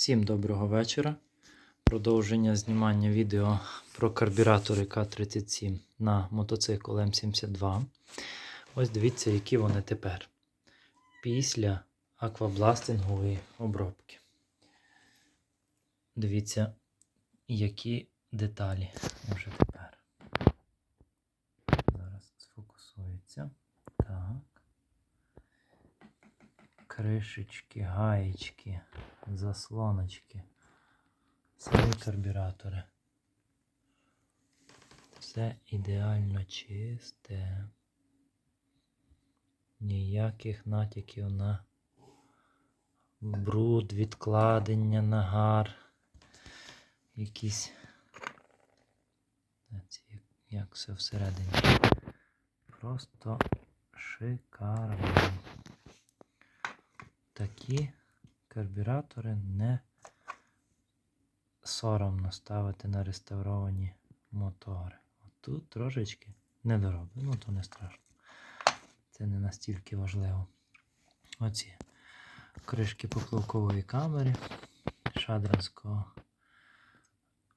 Всім доброго вечора. Продовження знімання відео про карбюратори К-37 на мотоцикл М72. Ось дивіться, які вони тепер. Після аквабластингової обробки. Дивіться, які деталі вже тепер. Зараз сфокусується. Так. Кришечки, гаєчки, заслоночки, самі карбюратори. Все ідеально чисте. Ніяких натяків на бруд, відкладення, нагар. Якісь. Як- Як все всередині. Просто шикарно такі карбюратори не соромно ставити на реставровані мотори. От тут трошечки недороблено, ну то не страшно. Це не настільки важливо. Оці кришки поплавкової камери Шадранського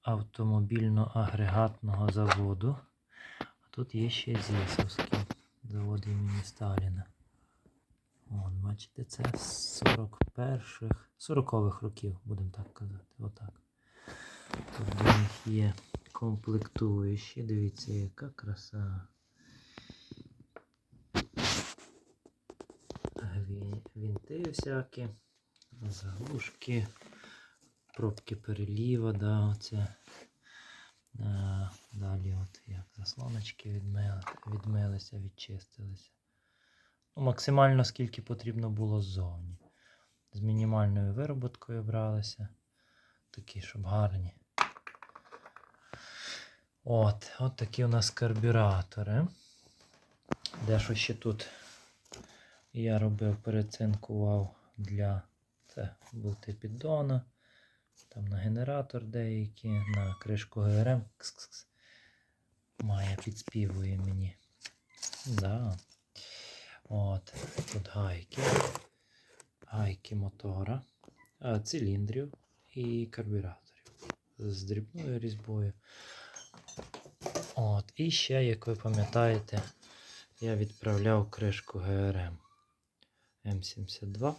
автомобільно-агрегатного заводу. А тут є ще Зісовський завод імені Сталіна. От, бачите, це з 41-х, 40-х років, будемо так казати. Отак. Тут до них є комплектуючі. Дивіться, яка краса. Вінти всякі, заглушки, пробки переліва, да, оце. А, далі от як заслоночки відмили, відмилися, відчистилися. Максимально скільки потрібно було ззовні. З мінімальною вироботкою бралися. Такі, щоб гарні. От, от такі у нас карбюратори. Дещо ще тут я робив, перецинкував для це болти піддона. Там на генератор деякі, на кришку ГРМ. Кс-кс-кс. Має підспівує мені. Да. От, тут гайки. Гайки мотора, а, циліндрів і карбюраторів з дрібною різьбою. От, і ще, як ви пам'ятаєте, я відправляв кришку ГРМ М72.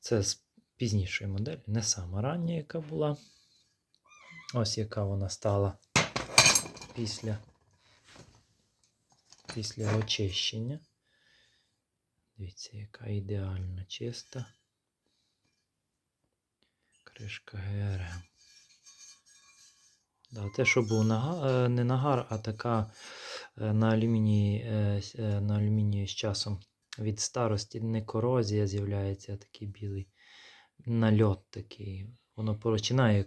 Це з пізнішої моделі, не сама рання, яка була. Ось яка вона стала після після очищення. Дивіться, яка ідеально чиста. Кришка ГРМ. Да, те, що був нага, е, не нагар, а така е, на алюмінії, е, на алюмінії з часом від старості не корозія з'являється, а такий білий нальот такий. Воно починає,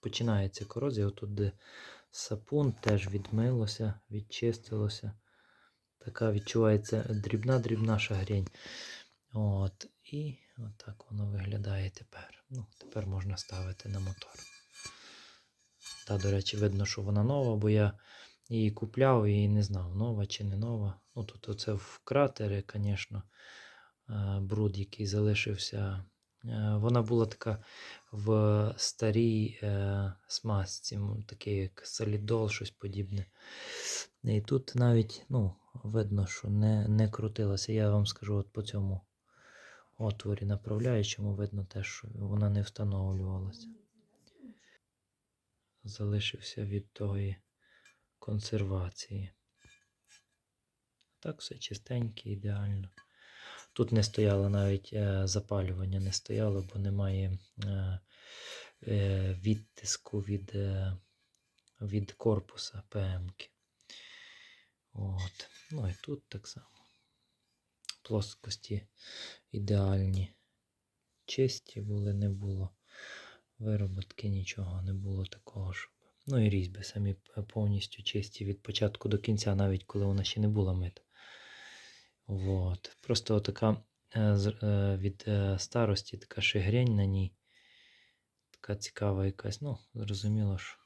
починається корозія. Отут, де сапун теж відмилося, відчистилося. Така відчувається дрібна-дрібна шагрень. От. І отак воно виглядає тепер. Ну, тепер можна ставити на мотор. Та, до речі, видно, що вона нова, бо я її купляв і не знав, нова чи не нова. Ну, тут оце в кратері, звісно, бруд, який залишився. Е, Вона була така в старій е, смазці, м, такий як солідол, щось подібне. І тут навіть ну, видно, що не, не крутилася. Я вам скажу от по цьому отворі направляючому, видно те, що вона не встановлювалася. Залишився від тої консервації. Так, все чистеньке, ідеально. Тут не стояло навіть е, запалювання, не стояло, бо немає е, е, відтиску від, від корпуса ПМки. От. Ну і тут так само. Плоскості ідеальні. Чисті були, не було вироботки, нічого не було такого, щоб. Ну і різьби самі повністю чисті від початку до кінця, навіть коли вона ще не була мита. Вот. Просто така з- е, від е, старості така шигрень на ній. Така цікава якась. Ну, зрозуміло, що.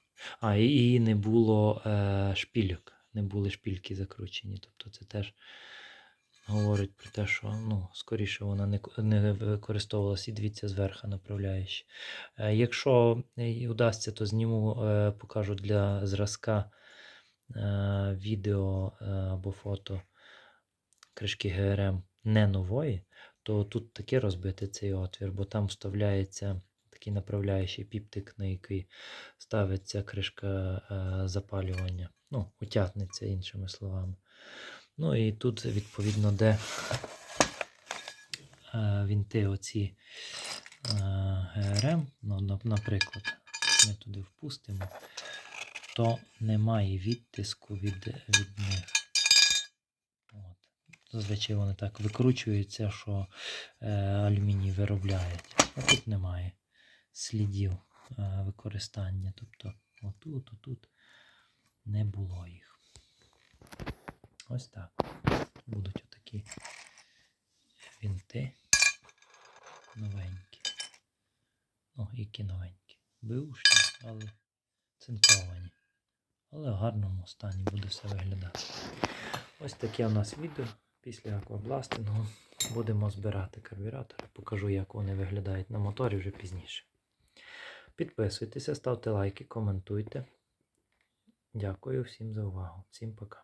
А, і, не було шпільок. Не були шпільки закручені. Тобто це теж говорить про те, що ну, скоріше вона не, не використовувалась і дивіться зверху направляючи. Е, Якщо удасться, то зніму, е, покажу для зразка е, відео або фото кришки ГРМ не нової, то тут таке розбити цей отвір, бо там вставляється такий направляючий піптик, на який ставиться кришка е, запалювання. Ну, утягнеться, іншими словами. Ну і тут, відповідно, де е, вінти оці е, ГРМ, ну, наприклад, ми туди впустимо, то немає відтиску від, від них. Зазвичай вони так викручуються, що е, алюміній виробляють. А тут немає слідів е, використання. Тобто отут, отут не було їх. Ось так. Будуть отакі вінти новенькі. Ну, які новенькі. Беушні, але цинковані. Але в гарному стані буде все виглядати. Ось таке у нас відео. Після аквабластингу будемо збирати карбюратори. Покажу, як вони виглядають на моторі вже пізніше. Підписуйтеся, ставте лайки, коментуйте. Дякую всім за увагу. Всім пока.